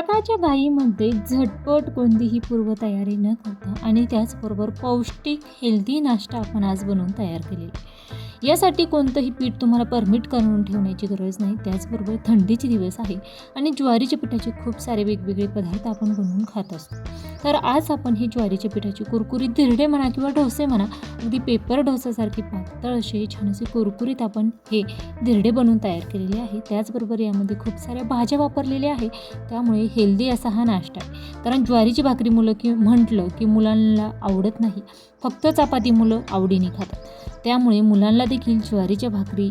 सकाळच्या घाईमध्ये झटपट कोणतीही पूर्वतयारी न करता आणि त्याचबरोबर पौष्टिक हेल्दी नाश्ता आपण आज बनवून तयार केलेला आहे. यासाठी कोणतंही पीठ तुम्हाला परमिट करून ठेवण्याची गरज नाही. त्याचबरोबर थंडीचे दिवस आहे आणि ज्वारीच्या पिठाचे खूप सारे वेगवेगळे पदार्थ आपण बनवून खात असतो. तर आज आपण हे ज्वारीच्या पिठाची कुरकुरीत धिरडे म्हणा किंवा डोसे म्हणा अगदी पेपर डोसासारखी पातळ असे छान असे कुरकुरीत आपण हे धिरडे बनवून तयार केलेले आहे. त्याचबरोबर यामध्ये खूप साऱ्या भाज्या वापरलेल्या आहे. त्यामुळे हेल्दी असा हा नाश्ता आहे. कारण ज्वारीची भाकरी मुलं की म्हटलं की मुलांना आवडत नाही. फक्त चपाती मुलं आवडीने खातात. त्यामुळे मुलांना देखील ज्वारीच्या भाकरी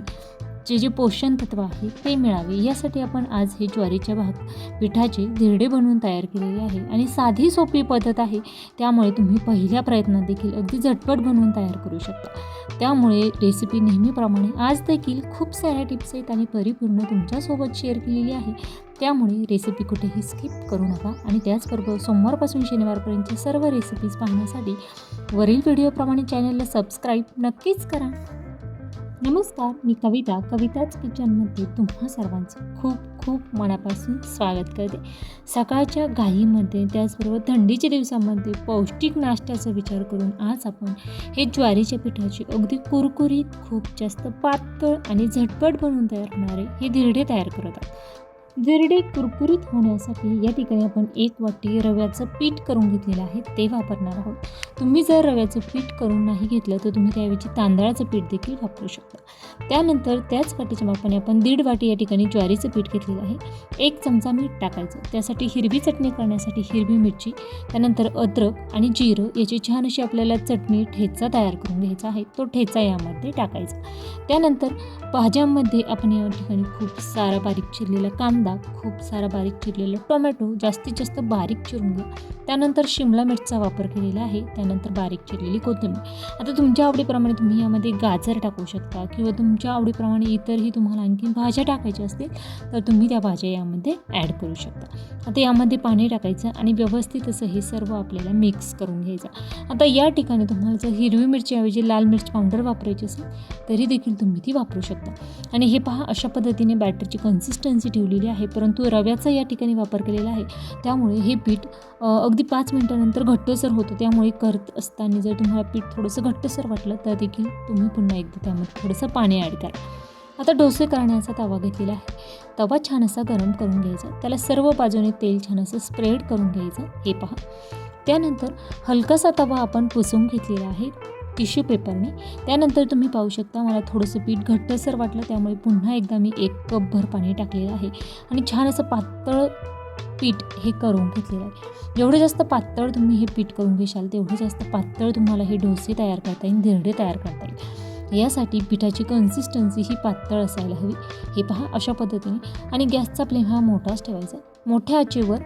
जे जे पोषण तत्व आहे ते मिळावे. यासाठी आपण आज हे ज्वारीच्या भाक पिठाचे धिरडे बनवून तयार केलेले आहे आणि साधी सोपी पद्धत आहे. त्यामुळे तुम्ही पहिल्या प्रयत्नात देखील अगदी झटपट बनवून तयार करू शकता. त्यामुळे रेसिपी नेहमीप्रमाणे आज देखील खूप साऱ्या टिप्स आहेत आणि परिपूर्ण तुमच्यासोबत शेअर केलेली आहे. त्यामुळे रेसिपी कुठेही स्किप करू नका आणि त्याचबरोबर सोमवारपासून शनिवारपर्यंतच्या सर्व रेसिपीज पाहण्यासाठी वरील व्हिडिओप्रमाणे चॅनलला सबस्क्राईब नक्कीच करा. नमस्कार मी कविता. कविताच किचनमध्ये तुम्हा सर्वांचं खूप खूप मनापासून स्वागत करते. सकाळच्या घाईमध्ये त्याचबरोबर थंडीच्या दिवसामध्ये पौष्टिक नाश्त्याचा विचार करून आज आपण हे ज्वारीच्या पिठाची अगदी कुरकुरीत खूप जास्त पातळ आणि झटपट बनवून तयार होणारे हे धिरडे तयार करत आहोत. गिरडे कुरकुरीत होण्यासाठी या ठिकाणी आपण एक वाटी रव्याचं पीठ करून घेतलेलं आहे ते वापरणार आहोत. तुम्ही जर रव्याचं पीठ करून नाही घेतलं तर तुम्ही त्याऐवजी तांदळाचं पीठ देखील वापरू शकता. त्यानंतर त्याच वाटीच्या मापाने आपण दीड वाटी या ठिकाणी ज्वारीचं पीठ घेतलेलं आहे. एक चमचा मीठ टाकायचं. त्यासाठी हिरवी चटणी करण्यासाठी हिरवी मिरची त्यानंतर अद्रक आणि जिरं याची छान अशी आपल्याला चटणी ठेचा तयार करून घ्यायचा आहे. तो ठेचा यामध्ये टाकायचा. त्यानंतर भाज्यांमध्ये आपण या ठिकाणी खूप सारा बारीक चिरलेला कांदा खूप सारा बारीक चिरलेला टोमॅटो जास्तीत जास्त बारीक चिरून घ्या. त्यानंतर शिमला मिरचा वापर केलेला आहे त्यानंतर बारीक चिरलेली कोथिंबीर. आता तुमच्या आवडीप्रमाणे तुम्ही यामध्ये गाजर टाकू शकता किंवा तुमच्या आवडीप्रमाणे इतरही तुम्हाला आणखी भाज्या टाकायच्या असतील तर तुम्ही त्या भाज्या यामध्ये ॲड करू शकता. आता यामध्ये पाणी टाकायचं आणि व्यवस्थित असं हे सर्व आपल्याला मिक्स करून घ्यायचं. आता या ठिकाणी तुम्हाला जर हिरवी मिरचीऐवजी लाल मिरच पावडर वापरायची असेल तरी देखील तुम्ही ती वापरू शकता. आणि हे पहा अशा पद्धतीने बॅटरची कन्सिस्टन्सी ठेवलेली आहे परंतु रव्याचा या ठिकाणी वापर केलेला आहे. त्यामुळे हे पीठ अगदी पाच मिनटानंतर घट्टसर होतं. त्यामुळे करत असताना जर तुम्हाला पीठ थोडंसं घट्टसर वाटलं तर देखील तुम्ही पुन्हा एकदा त्यामध्ये थोडंसं पाणी ॲड करा. आता डोसे करण्याचा तवा घेतलेला आहे. तवा छान असा गरम करून घ्यायचा. त्याला सर्व बाजूने तेल छान असं स्प्रेड करून घ्यायचं. हे पहा. त्यानंतर हलकासा तवा आपण पुसून घेतलेला आहे. टिश्यू पेपरने त्यानंतर तुम्ही पाहू शकता मला थोडंसं पीठ घट्टसर वाटलं त्यामुळे पुन्हा एकदा मी एक कपभर पाणी टाकलेलं आहे. आणि छान असं पातळ पीठ हे करून घेतलेलं आहे. जेवढं जास्त पातळ तुम्ही हे पीठ करून घेशाल तेवढं जास्त पातळ तुम्हाला हे डोसे तयार करता येईल धिरडे तयार करता येईल. यासाठी पिठाची कन्सिस्टन्सी ही पातळ असायला हवी. हे पहा अशा पद्धतीने. आणि गॅसचा फ्लेम हा मोठाच ठेवायचा. मोठ्या आचेवर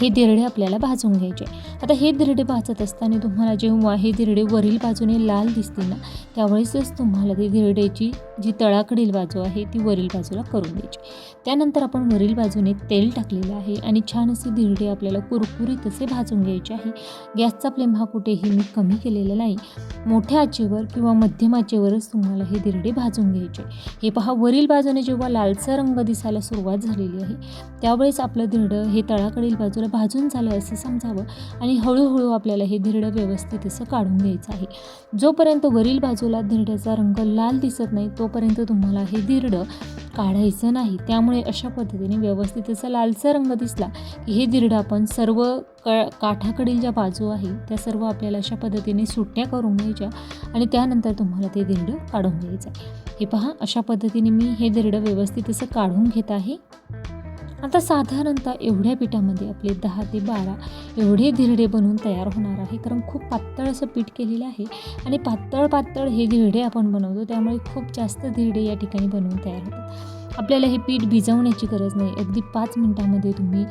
हे दिरडे आपल्याला भाजून घ्यायचे. आता हे दिरडे भाजत असताना तुम्हाला जेव्हा हे दिरडे वरील बाजूने लाल दिसतील ना त्यावेळेसच तुम्हाला ते दिरडेची जी तळाकडील बाजू आहे ती वरील बाजूला करून द्यायची. त्यानंतर आपण वरील बाजूने तेल टाकलेलं आहे आणि छान असे दिरडे आपल्याला कुरकुरीत असे भाजून घ्यायचे आहे. गॅसचा फ्लेम हा कुठेही मी कमी केलेला नाही. मोठ्या आचेवर किंवा मध्यम आचेवरच तुम्हाला हे दिरडे भाजून घ्यायचे. हे पहा वरील बाजूने जेव्हा लालसा रंग दिसायला सुरुवात झालेली आहे त्यावेळेस आपलं दिरडं हे तळाकडील बाजूला भाजून झालं असं समजावं आणि हळूहळू आपल्याला हे धिरडं व्यवस्थित असं काढून घ्यायचं आहे. जोपर्यंत वरील बाजूला धिरड्याचा रंग लाल दिसत नाही तोपर्यंत तुम्हाला हे धिरडं काढायचं नाही. त्यामुळे अशा पद्धतीने व्यवस्थित असा लालसर रंग दिसला की हे धिरडं आपण सर्व क काठाकडील ज्या बाजू आहे त्या सर्व आपल्याला अशा पद्धतीने सुट्ट्या करून घ्यायच्या आणि त्यानंतर तुम्हाला ते धिरडं काढून घ्यायचं आहे. हे पहा अशा पद्धतीने मी हे धिरडं व्यवस्थित असं काढून घेत आहे. आता साधारणतः एवढ्या पिठामध्ये आपले दहा ते बारा एवढे धिरडे बनवून तयार होणार आहे. कारण खूप पातळ असं पीठ केलेलं आहे आणि पातळ पातळ हे धिरडे आपण बनवतो. त्यामुळे खूप जास्त धिरडे या ठिकाणी बनवून तयार होतात. आपल्याला हे पीठ भिजवण्याची गरज नाही. अगदी पाच मिनटामध्ये तुम्ही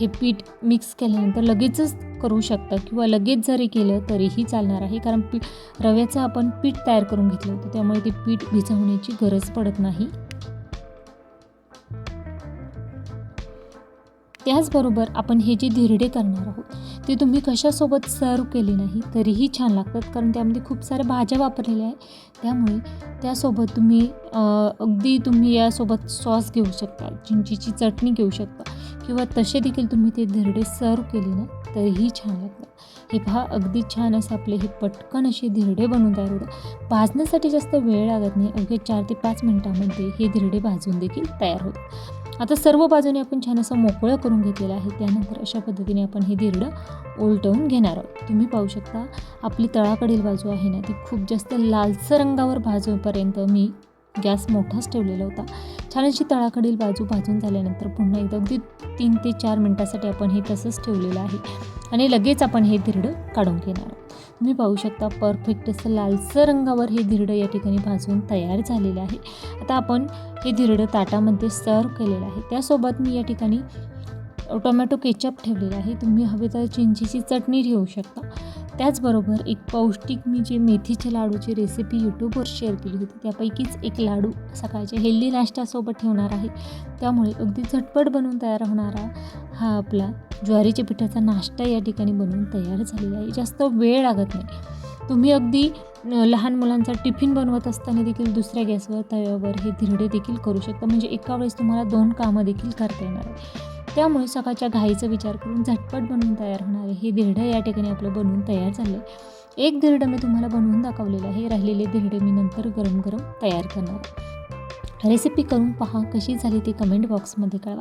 हे पीठ मिक्स केल्यानंतर लगेचच करू शकता किंवा लगेच जरी केलं तरीही चालणार आहे. कारण पीठ रव्याचं आपण पीठ तयार करून घेतलं होतं. त्यामुळे ते पीठ भिजवण्याची गरज पडत नाही. त्याचबरोबर आपण हे जे धिरडे करणार आहोत ते तुम्ही कशासोबत सर्व केले नाही तरीही छान लागतात. कारण त्यामध्ये खूप साऱ्या भाज्या वापरलेल्या आहेत. त्यामुळे त्यासोबत तुम्ही अगदी तुम्ही यासोबत सॉस घेऊ शकता चिंचीची चटणी घेऊ शकता किंवा तसे देखील तुम्ही ते धिरडे सर्व केले ना तरीही छान लागतात. हे पहा अगदी छान असं आपले हे पटकन असे धिरडे बनवून तयार होतात. भाजण्यासाठी जास्त वेळ लागत नाही. अवघे चार ते पाच मिनटामध्ये हे धिरडे भाजून देखील तयार होतात. आता सर्व बाजूने आपण छान असं मोकळं करून घेतलेलं आहे. त्यानंतर अशा पद्धतीने आपण हे धिरडं उलटवून घेणार आहोत. तुम्ही पाहू शकता आपली तळाकडील बाजू आहे ना ती खूप जास्त लालसर रंगावर भाजूपर्यंत मी गॅस मोठाच ठेवलेला होता. छान अशी तळाकडील बाजू भाजून झाल्यानंतर पुन्हा एकदा अगदी तीन ते चार मिनटासाठी आपण हे तसंच ठेवलेलं आहे. आणि लगेच आपण हे धिरडं काढून घेणार आहोत. तुम्ही पाहू शकता परफेक्ट असं लालसर रंगावर हे धिरडं या ठिकाणी भाजून तयार झालेलं आहे. आता आपण हे धिरडं ताटामध्ये सर्व केलेलं आहे. त्यासोबत मी या ठिकाणी टोमॅटो केचप ठेवलेला आहे. तुम्ही हवे तर चिंचेची चटणी ठेवू शकता. त्याचबरोबर एक पौष्टिक मी जे मेथीच्या लाडूची रेसिपी यूट्यूबवर शेअर केली होती त्यापैकीच एक लाडू सकाळच्या हेल्दी नाश्त्यासोबत ठेवणार आहे. त्यामुळे अगदी झटपट बनवून तयार होणारा हा आपला ज्वारीच्या पिठाचा नाश्ता या ठिकाणी बनवून तयार झालेला आहे. जास्त वेळ लागत नाही. तुम्ही अगदी लहान मुलांचा टिफिन बनवत असताना देखील दुसऱ्या गॅसवर तव्यावर हे धिरडे देखील करू शकता. म्हणजे एका वेळेस तुम्हाला दोन कामं देखील करता येणार आहे त्यामुळे सकाळच्या घाईचा विचार करून झटपट बनवून तयार होणारे हे धिरडं या ठिकाणी आपलं बनवून तयार झालं आहे एक धिरडं मी तुम्हाला बनवून दाखवलेलं आहे. राहिलेले धिरडे मी नंतर गरम गरम तयार करणार रेसिपी करून पहा कशी झाली ते कमेंट बॉक्समध्ये कळवा.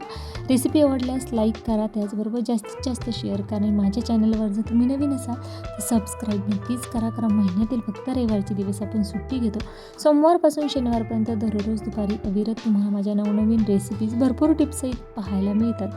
रेसिपी आवडल्यास लाईक करा त्याचबरोबर जास्तीत जास्त शेअर करा आणि माझ्या चॅनलवर जर तुम्ही नवीन असाल तर सबस्क्राईब नक्कीच करा कारण महिन्यातील फक्त रविवारचे दिवस आपण सुट्टी घेतो. सोमवारपासून शनिवारपर्यंत दररोज दुपारी अविरत तुम्हाला माझ्या नवनवीन रेसिपीज भरपूर टिप्सही पाहायला मिळतात.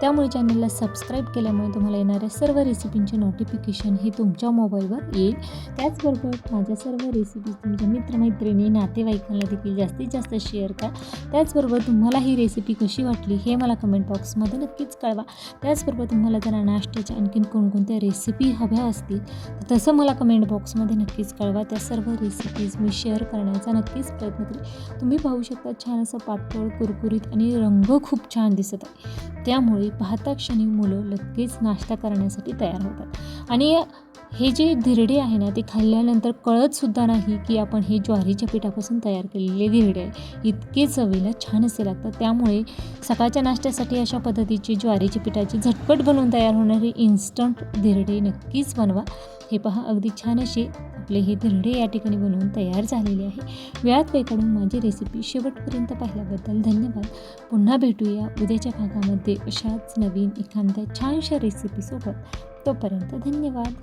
त्यामुळे चॅनलला सबस्क्राईब केल्यामुळे तुम्हाला येणाऱ्या सर्व रेसिपींचे नोटिफिकेशन हे तुमच्या मोबाईलवर येईल. त्याचबरोबर माझ्या सर्व रेसिपीज तुमच्या मित्रमैत्रिणी नातेवाईकांना देखील जास्तीत जास्त शेअर शेअर करा त्याचबरोबर तुम्हाला ही रेसिपी कशी वाटली हे मला कमेंट बॉक्समध्ये नक्कीच कळवा. त्याचबरोबर तुम्हाला जरा नाश्त्याच्या आणखीन कोणकोणत्या रेसिपी हव्या असतील तर तसं मला कमेंट बॉक्समध्ये नक्कीच कळवा. त्या सर्व रेसिपीज मी शेअर करण्याचा नक्कीच प्रयत्न करेन. तुम्ही पाहू शकता छान असं पातळ कुरकुरीत आणि रंग खूप छान दिसत आहे. त्यामुळे पाहता क्षणी मुलं लगेच नाश्ता करण्यासाठी तयार होतात. आणि हे जे धिरडे आहे ना ते खाल्ल्यानंतर कळतसुद्धा नाही की आपण हे ज्वारीच्या पिठापासून तयार केलेले धिरडे आहे. इतके चवीला छान असे लागतात. त्यामुळे सकाळच्या नाश्त्यासाठी अशा पद्धतीची ज्वारीच्या पिठाची झटपट बनवून तयार होणारे इन्स्टंट धिरडे नक्कीच बनवा. हे पहा अगदी छान असे आपले हे धिरडे या ठिकाणी बनवून तयार झालेले आहे. वेळात वेळ काढून माझी रेसिपी शेवटपर्यंत पाहिल्याबद्दल धन्यवाद. पुन्हा भेटूया उद्याच्या भागामध्ये अशाच नवीन एखाद्या छानशा रेसिपीसोबत तोपर्यंत धन्यवाद.